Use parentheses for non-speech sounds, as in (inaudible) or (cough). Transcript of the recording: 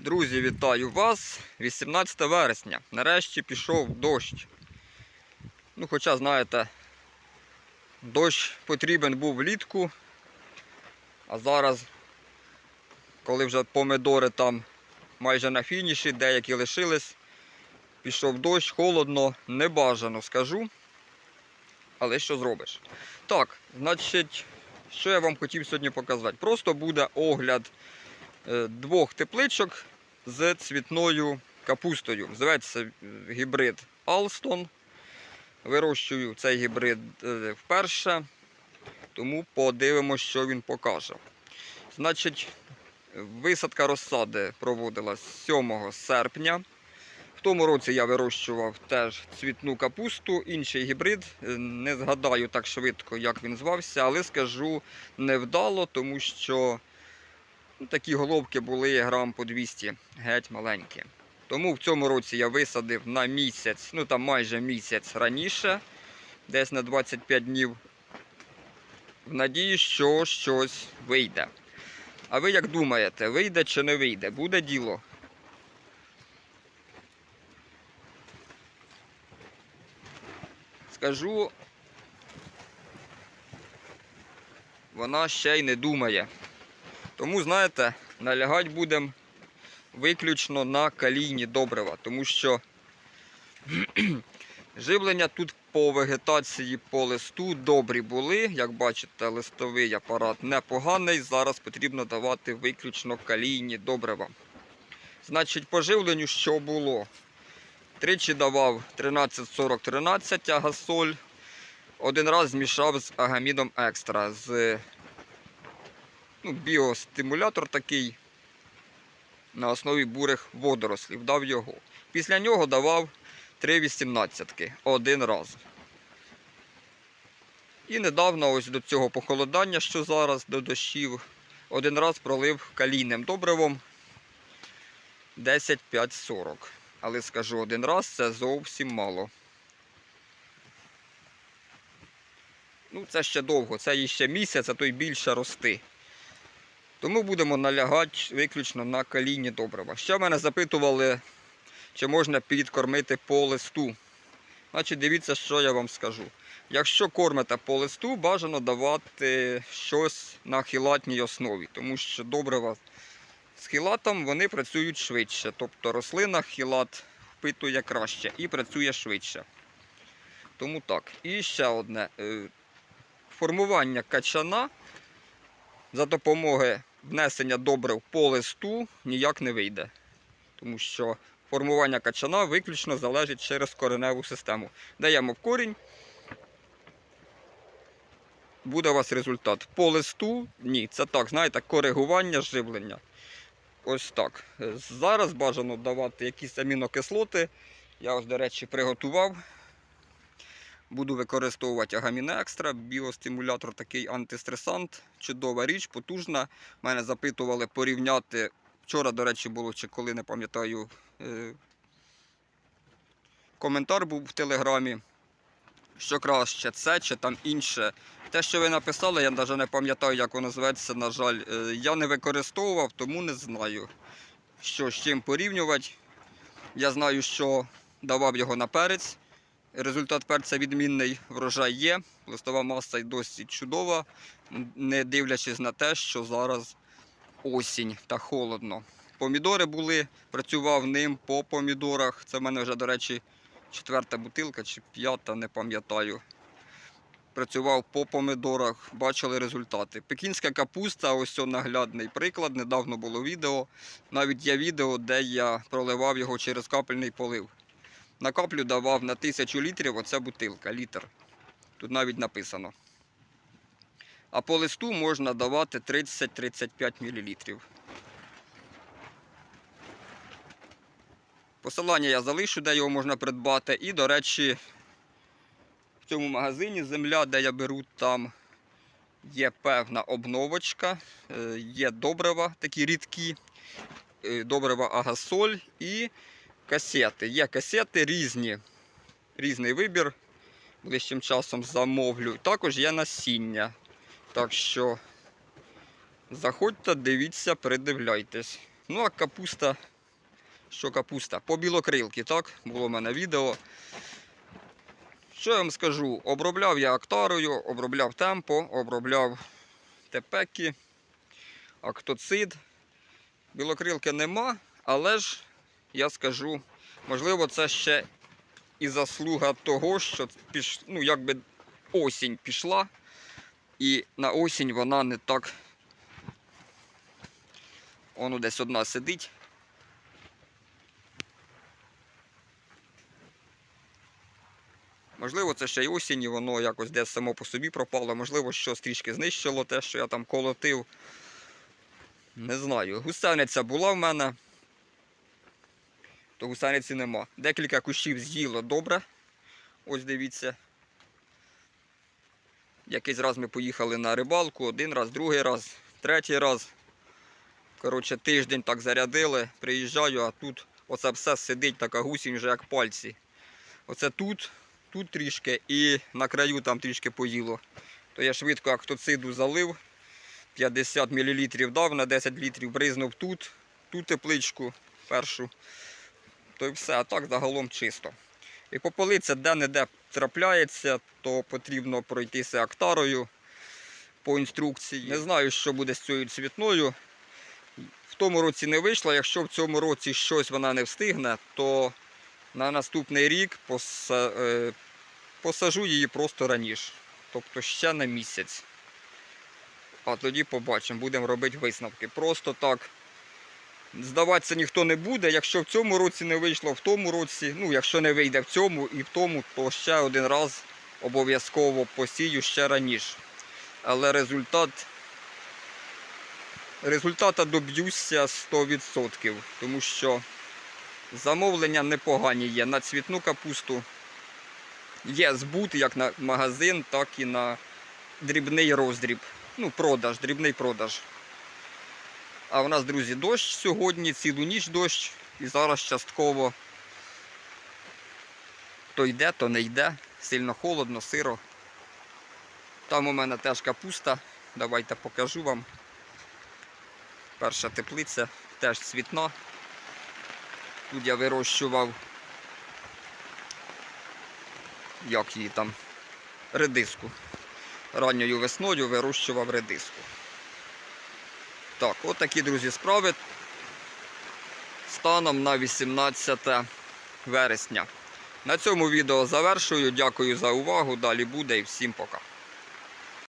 Друзі, вітаю вас! 18 вересня. Нарешті пішов дощ. Ну, хоча, знаєте, дощ потрібен був влітку, а зараз, коли вже помидори там майже на фініші, деякі лишились, пішов дощ, холодно, небажано скажу. Але що зробиш? Так, значить, що я вам хотів сьогодні показати? Просто буде огляд двох тепличок з цвітною капустою. Е, гібрид Alston. Вирощую цей гібрид е, вперше, тому подивимося, що він покаже. Значить, висадка розсади проводилась 7 серпня. В тому році я вирощував теж цвітну капусту, інший гібрид. Е, Не згадаю так швидко, як він звався, але скажу невдало, тому що такі головки були грам по 200, геть маленькі. Тому в цьому році я висадив на місяць, ну там майже місяць раніше, десь на 25 днів, в надії, що щось вийде. А ви як думаєте, вийде чи не вийде? Буде діло? Скажу, вона ще й не думає. Тому, знаєте, налягати будемо виключно на калійні добрива, тому що (clears throat) живлення тут по вегетації, по листу добрі були. Як бачите, листовий апарат непоганий. Зараз потрібно давати виключно калійні добрива. Значить, по живленню що було? Тричі давав 13-40-13 агасоль. Один раз змішав з агамідом екстра, з ну, біостимулятор такий на основі бурих водорослів. Дав його. Після нього давав 3,18 один раз. І недавно ось до цього похолодання, що зараз до дощів, один раз пролив калійним добривом 10-5-40. Але скажу один раз, це зовсім мало. Ну, це ще довго, це ще місяць, а то й більше рости. Тому будемо налягати виключно на калійні добрива. Ще мене запитували, чи можна підкормити по листу. Значить, дивіться, що я вам скажу. Якщо кормите по листу, бажано давати щось на хілатній основі, тому що добрива з хілатом вони працюють швидше. Тобто рослина хілат впитує краще і працює швидше. Тому так. І ще одне. Е, Формування качана за допомогою внесення добрив по листу ніяк не вийде. Тому що формування качана виключно залежить через кореневу систему. Даємо в корінь. Буде у вас результат. По листу ні. Це так, знаєте, коригування живлення. Ось так. Зараз бажано давати якісь амінокислоти. Я ось, до речі, приготував. Буду використовувати агаміне екстра, біостимулятор такий антистресант. Чудова річ, потужна. Мене запитували порівняти. Вчора, до речі, було чи коли, не пам'ятаю, е, коментар був в телеграмі. Що краще, це чи там інше. Те, що ви написали, я навіть не пам'ятаю, як воно зветься, на жаль. Е, Я не використовував, тому не знаю, що з чим порівнювати. Я знаю, що давав його на перець. Результат перця відмінний, врожай є, листова маса досить чудова, не дивлячись на те, що зараз осінь та холодно. Помідори були, працював ним по помідорах. Це в мене вже, до речі, четверта бутилка чи п'ята, не пам'ятаю. Працював по помидорах, бачили результати. Пекінська капуста, ось наглядний приклад. Недавно було відео. Навіть є відео, де я проливав його через капельний полив. На каплю давав на 1000 літрів оця бутилка, літр. Тут навіть написано. А по листу можна давати 30-35 мл. Посилання я залишу, де його можна придбати. І, до речі, в цьому магазині земля, де я беру, там є певна обновочка, е, є добрива такі рідкі, е, добрива агасоль і касети. Є касети різні, різний вибір. Ближчим часом замовлю. Також є насіння. Так що заходьте, дивіться, придивляйтесь. Ну а капуста, що капуста? По білокрилки, так? Було в мене відео. Що я вам скажу? Обробляв я актарою, обробляв темпо, обробляв тепекі, актоцид. Білокрилки нема, але ж я скажу, можливо, це ще і заслуга того, що піш... ну, якби осінь пішла, і на осінь вона не так. Воно десь одна сидить. Можливо, це ще й осінь, і воно якось десь само по собі пропало. Можливо, щось трішки знищило те, що я там колотив. Не знаю. Гусениця була в мене, то гусениці нема. Декілька кущів з'їло добре. Ось дивіться. Якийсь раз ми поїхали на рибалку, один раз, другий раз, третій раз. Коротше, тиждень так зарядили, приїжджаю, а тут оце все сидить така гусінь вже як пальці. Оце тут, тут трішки і на краю там трішки поїло. То я швидко актоциду залив, 50 мл дав на 10 літрів, бризнув тут, ту тепличку першу. То і все, а так загалом чисто. І попелиця де-не-де трапляється, то потрібно пройтися актарою по інструкції. Не знаю, що буде з цією цвітною. В тому році не вийшло. Якщо в цьому році щось вона не встигне, то на наступний рік е, посажу її просто раніше. Тобто ще на місяць. А тоді побачимо, будемо робити висновки. Просто так. Здаватися ніхто не буде. Якщо в цьому році не вийшло, в тому році, ну якщо не вийде в цьому і в тому, то ще один раз обов'язково посію ще раніше. Але результат результата доб'юся 100%, тому що замовлення непогані є на цвітну капусту. Є збут як на магазин, так і на дрібний роздріб. Ну, продаж, дрібний продаж. А у нас, друзі, дощ сьогодні, цілу ніч дощ. І зараз частково то йде, то не йде. Сильно холодно, сиро. Там у мене теж капуста. Давайте покажу вам. Перша теплиця теж цвітна. Тут я вирощував, як її там, редиску. Ранньою весною вирощував редиску. Так, от такі, друзі, справи станом на 18 вересня. На цьому відео завершую. Дякую за увагу. Далі буде і всім пока.